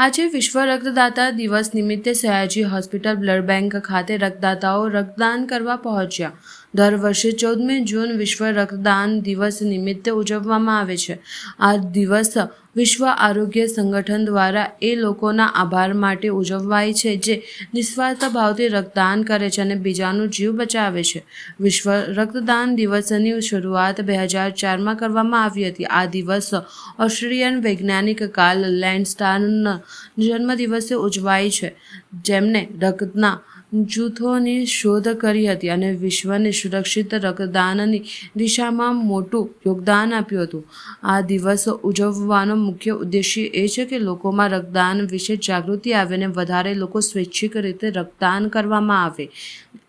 આજે વિશ્વ રક્તદાતા દિવસ નિમિત્તે સયાજી હોસ્પિટલ બ્લડ બેંક ખાતે રક્તદાતાઓ રક્તદાન કરવા પહોંચ્યા. દર વર્ષે ચૌદમી જૂન વિશ્વ રક્તદાન દિવસ નિમિત્તે ઉજવવામાં આવે છે. આ દિવસ વિશ્વ આરોગ્ય સંગઠન દ્વારા એ લોકોના આભાર માટે ઉજવવાય છે જે નિસ્વાર્થ ભાવથી રક્તદાન કરે છે અને બીજાનું જીવ બચાવે છે. વિશ્વ રક્તદાન દિવસની શરૂઆત બે હજાર ચારમાં કરવામાં આવી હતી. આ દિવસ ઓસ્ટ્રેલિયન વૈજ્ઞાનિક કાર્લ લેન્ડસ્ટારના જન્મદિવસે ઉજવાય છે. જેમને રક્તના જૂથોની શોધ કરી હતી અને વિશ્વને સુરક્ષિત રક્તદાનની દિશામાં મોટું યોગદાન આપ્યું હતું. આ દિવસ ઉજવવાનો મુખ્ય ઉદ્દેશ્ય એ છે કે લોકોમાં રક્તદાન વિશે જાગૃતિ આવે અને વધારે લોકો સ્વૈચ્છિક રીતે રક્તદાન કરવામાં આવે.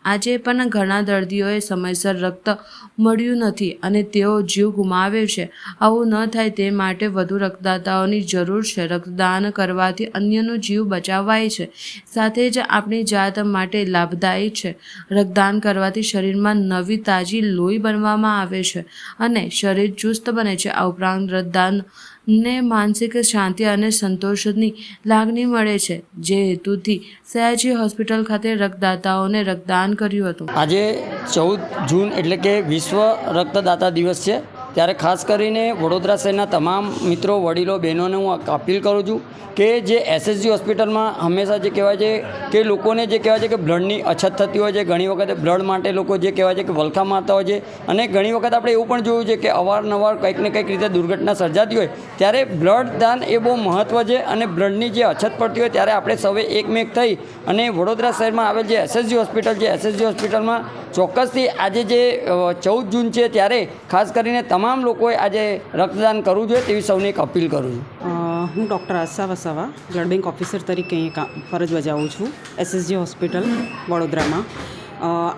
આજે પણ ઘણા દર્દીઓએ સમયસર રક્ત મળ્યું નથી અને તેઓ જીવ ગુમાવે છે. આવું ન થાય તે માટે વધુ રક્તદાતાઓની જરૂર છે. રક્તદાન કરવાથી અન્યનો જીવ બચાવાય છે. સાથે જ આપણી જાત માટે લાભદાયી છે. રક્તદાન કરવાથી શરીરમાં નવી તાજી લોહી બનવામાં આવે છે અને શરીર ચુસ્ત બને છે. આ ઉપરાંત રક્તદાન ને માનસિક શાંતિ અને સંતોષની લાગણી મળે છે. જે હેતુથી સયાજી હોસ્પિટલ ખાતે રક્તદાતાઓને રક્તદાન કર્યું હતું. આજે ચૌદ જૂન એટલે કે વિશ્વ રક્તદાતા દિવસ છે. ત્યારે ખાસ કરીને વડોદરા શહેરના તમામ મિત્રો, વડીલો, બહેનોને હું અપીલ કરું છું કે જે એસએસજી હોસ્પિટલમાં હંમેશા જે કહેવાય છે કે લોકોને જે કહેવાય છે કે બ્લડની અછત થતી હોય છે, ઘણી વખતે બ્લડ માટે લોકો જે કહેવાય છે કે વલખા મારતા હોય છે અને ઘણી વખત આપણે એવું પણ જોયું છે કે અવારનવાર કંઈક ને કંઈક રીતે દુર્ઘટના સર્જાતી હોય. ત્યારે બ્લડ દાન એ બહુ મહત્ત્વ છે અને બ્લડની જે અછત પડતી હોય ત્યારે આપણે સૌએ એકમેક થઈ અને વડોદરા શહેરમાં આવેલ જે એસએસજી હોસ્પિટલ છે એસએસજી હોસ્પિટલમાં ચોક્કસથી આજે જે ચૌદ જૂન છે ત્યારે ખાસ કરીને તમામ લોકોએ આજે રક્તદાન કરવું જોઈએ તેવી સૌને એક અપીલ કરું છું. હું doctor Asha Vasava, blood bank officer તરીકે અહીં ફરજ બજાવું છું એસએસજી હોસ્પિટલ, વડોદરામાં.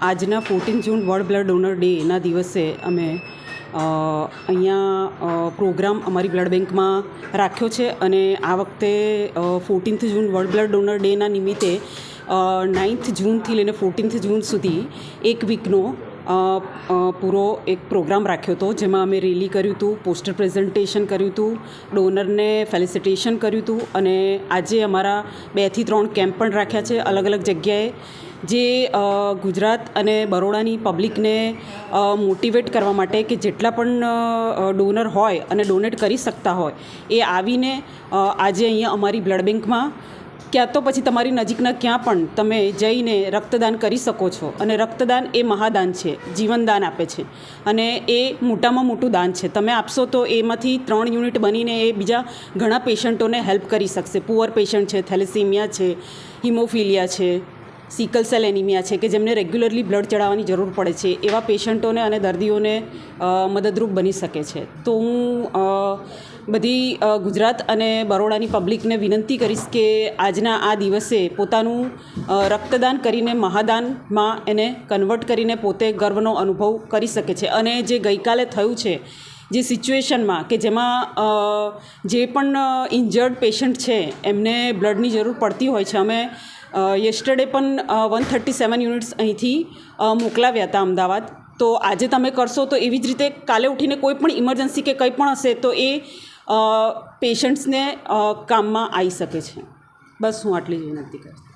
આજના fourteen June world blood donor ડેના દિવસે અમે અહીંયા પ્રોગ્રામ અમારી બ્લડ બેંકમાં રાખ્યો છે અને આ વખતે fourteenth June world blood donor ડેના નિમિત્તે નાઇન્થ જૂનથી લઈને ફોર્ટીન્થ જૂન સુધી એક વીકનો પૂરો એક પ્રોગ્રામ રાખ્યો હતો, જેમાં અમે રેલી કર્યું હતું, પોસ્ટર પ્રેઝન્ટેશન કર્યું હતું, ડોનરને ફેલિસિટેશન કર્યું હતું અને આજે અમારા બેથી ત્રણ કેમ્પ પણ રાખ્યા છે અલગ અલગ જગ્યાએ, જે ગુજરાત અને બરોડાની પબ્લિકને મોટિવેટ કરવા માટે કે જેટલા પણ ડોનર હોય અને ડોનેટ કરી શકતા હોય, એ આવીને આજે અહીંયા અમારી બ્લડ બેંકમાં ક્યાં તો પછી તમારી નજીકના ક્યાં પણ તમે જઈને રક્તદાન કરી શકો છો. અને રક્તદાન એ મહાદાન છે, જીવનદાન આપે છે. અને એ મોટામાં મોટું દાન છે. તમે આપશો તો એમાંથી ત્રણ યુનિટ બનીને એ બીજા ઘણા પેશન્ટોને હેલ્પ કરી શકશે. પુઅર પેશન્ટ છે, થેલેસીમિયા છે, હિમોફિલિયા છે, સિકલ સેલ એનિમિયા છે, કે જેમને રેગ્યુલરલી બ્લડ ચડાવવાની જરૂર પડે છે. એવા પેશન્ટોને અને દર્દીઓને મદદરૂપ બની શકે છે. તો હું બધી ગુજરાત અને બરોડાની પબ્લિકને વિનંતી કરીશ કે આજના આ દિવસે પોતાનું રક્તદાન કરીને મહાદાનમાં એને કન્વર્ટ કરીને પોતે ગર્વનો અનુભવ કરી શકે છે. અને જે ગઈકાલે થયું છે, જે સિચ્યુએશનમાં કે જેમાં જે પણ ઇન્જર્ડ પેશન્ટ છે, એમને બ્લડની જરૂર પડતી હોય છે, અમે યસ્ટરડે પણ વન થર્ટી સેવન યુનિટ્સ અહીંથી મોકલાવ્યા હતા અમદાવાદ. તો આજે તમે કરશો તો એવી જ રીતે કાલે ઉઠીને કોઈ પણ ઇમરજન્સી કે કંઈ પણ હશે તો એ પેશન્ટ્સને કામમાં આવી શકે છે. બસ હું આટલી જ વિનંતી કરીશ